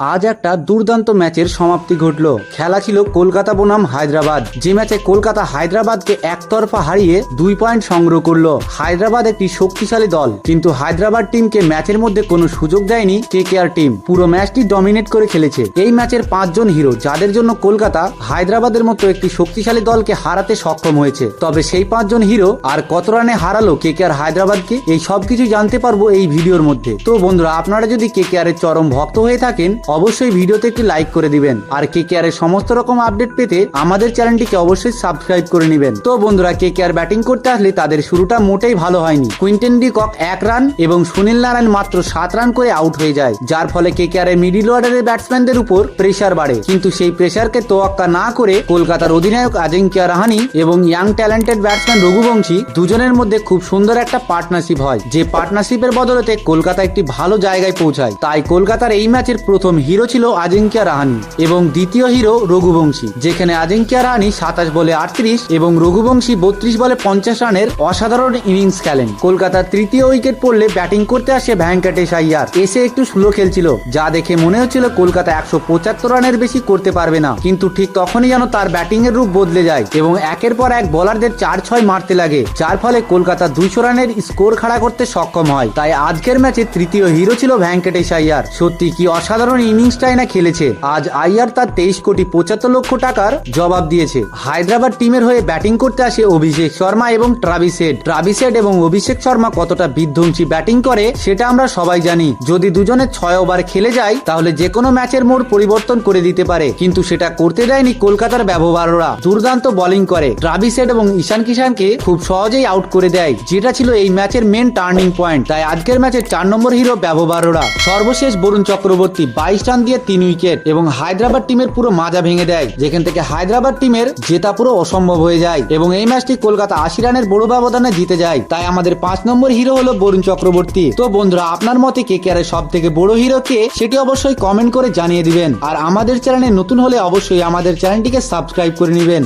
আজ একটা দুর্দান্ত ম্যাচের সমাপ্তি ঘটল। খেলা ছিল কলকাতা বনাম হায়দ্রাবাদ। যে ম্যাচে কলকাতা হায়দ্রাবাদকে একতরফা হারিয়ে দুই পয়েন্ট সংগ্রহ করল। হায়দ্রাবাদ একটি শক্তিশালী দল, কিন্তু হায়দ্রাবাদ টিমকে ম্যাচের মধ্যে কোনো সুযোগ দেয়নি কে টিম। পুরো ম্যাচটি ডমিনেট করে খেলেছে। এই ম্যাচের পাঁচজন হিরো, যাদের জন্য কলকাতা হায়দ্রাবাদের মতো একটি শক্তিশালী দলকে হারাতে সক্ষম হয়েছে। তবে সেই পাঁচজন হিরো আর কত রানে হারালো কে কে আর হায়দ্রাবাদকে, এই সবকিছু জানতে পারব এই ভিডিওর মধ্যে। তো বন্ধুরা, আপনারা যদি কে কে এর চরম ভক্ত হয়ে থাকেন অবশ্যই ভিডিওতে একটি লাইক করে দিবেন। আর কে কে এর সমস্ত রকম আপডেট পেতে আমাদের চ্যানেলটিকে অবশ্যই সাবস্ক্রাইব করে নেবেন। তো বন্ধুরা কে কে আর ব্যাটিং করতে আসলে তাদের শুরুটা মোটেই ভালো হয়নি। কুইন্টেন ডি কক এক রান এবং সুনীল নারায়ণ মাত্র সাত রান করে আউট হয়ে যায়, যার ফলে কে কে আর মিডিল অর্ডারের ব্যাটসম্যানদের উপর প্রেসার বাড়ে। কিন্তু সেই প্রেসারকে তোয়াক্কা না করে কলকাতার অধিনায়ক আজিঙ্ক্য রাহানি এবং ইয়াং ট্যালেন্টেড ব্যাটসম্যান রঘুবংশী দুজনের মধ্যে খুব সুন্দর একটা পার্টনারশিপ হয়। যে পার্টনারশিপের বদলতে কলকাতা একটি ভালো জায়গায় পৌঁছায়। তাই কলকাতার এই ম্যাচের প্রথম হিরো ছিল আজিঙ্ক্য রাহানি এবং দ্বিতীয় হিরো রঘুবংশী, যেখানে আজিঙ্কিয়া রাহানি সাতাশ বলে আটত্রিশ এবং রঘুবংশী বত্রিশ বলে পঞ্চাশ রানের অসাধারণ ইনিংস খেলেন। কলকাতার তৃতীয় উইকেট পড়লে ব্যাটিং করতে আসে ভ্যাঙ্কটেশ আইয়ার। এসে একটু স্লো খেলছিল, যা দেখে মনে হচ্ছিল কলকাতা একশো পঁচাত্তর রানের বেশি করতে পারবে না। কিন্তু ঠিক তখনই যেন তার ব্যাটিং এর রূপ বদলে যায় এবং একের পর এক বোলারদের চার ছয় মারতে লাগে, যার ফলে কলকাতা দুইশো রানের স্কোর খাড়া করতে সক্ষম হয়। তাই আজকের ম্যাচে তৃতীয় হিরো ছিল ভ্যাঙ্কটেশ আইয়ার। সত্যি কি অসাধারণ ইনিংসটাই না খেলেছে। আজ আইয়ার তার তেইশ কোটি পঁচাত্তর লক্ষ টাকার জবাব দিয়েছে। হায়দ্রাবাদ টিমের হয়ে ব্যাটিং করতে আসে অভিষেক শর্মা এবং ট্রাভিসেড ট্রাভিসেড এবং অভিষেক শর্মা কতটা বিধ্বংসী ব্যাটিং করে, সেটা আমরা সবাই জানি। যদি দুজনে ছয় ওভার খেলে যায়, তাহলে যে কোনো ম্যাচের মোড় পরিবর্তন করে দিতে পারে। কিন্তু সেটা করতে দেয়নি কলকাতার ব্যবহাররা। দুর্দান্ত বোলিং করে। ট্রাভিসেড এবং ঈশান কিষানকে খুব সহজেই আউট করে দেয়। যেটা ছিল এই ম্যাচের মেন টার্নিং পয়েন্ট তাই আজকের ম্যাচের চার নম্বর হিরো ব্যবহাররা। সর্বশেষ বরুণ চক্রবর্তী বাইশ রান দিয়ে তিন উইকেট এবং হায়দ্রাবাদ টিমের পুরো মাজা ভেঙে দেয়, যেখান থেকে হায়দ্রাবাদ টিমের জেতা পুরো অসম্ভব হয়ে যায় এবং এই ম্যাচটি কলকাতা আশি রানের বড় ব্যবধানে জিতে যায়। তাই আমাদের পাঁচ নম্বর হিরো হলো বরুণ চক্রবর্তী। তো বন্ধুরা, আপনার মতে কে কে সব থেকে বড় হিরো কে, সেটি অবশ্যই কমেন্ট করে জানিয়ে দিবেন। আর আমাদের চ্যানেলে নতুন হলে অবশ্যই আমাদের চ্যানেলটিকে সাবস্ক্রাইব করে নেবেন।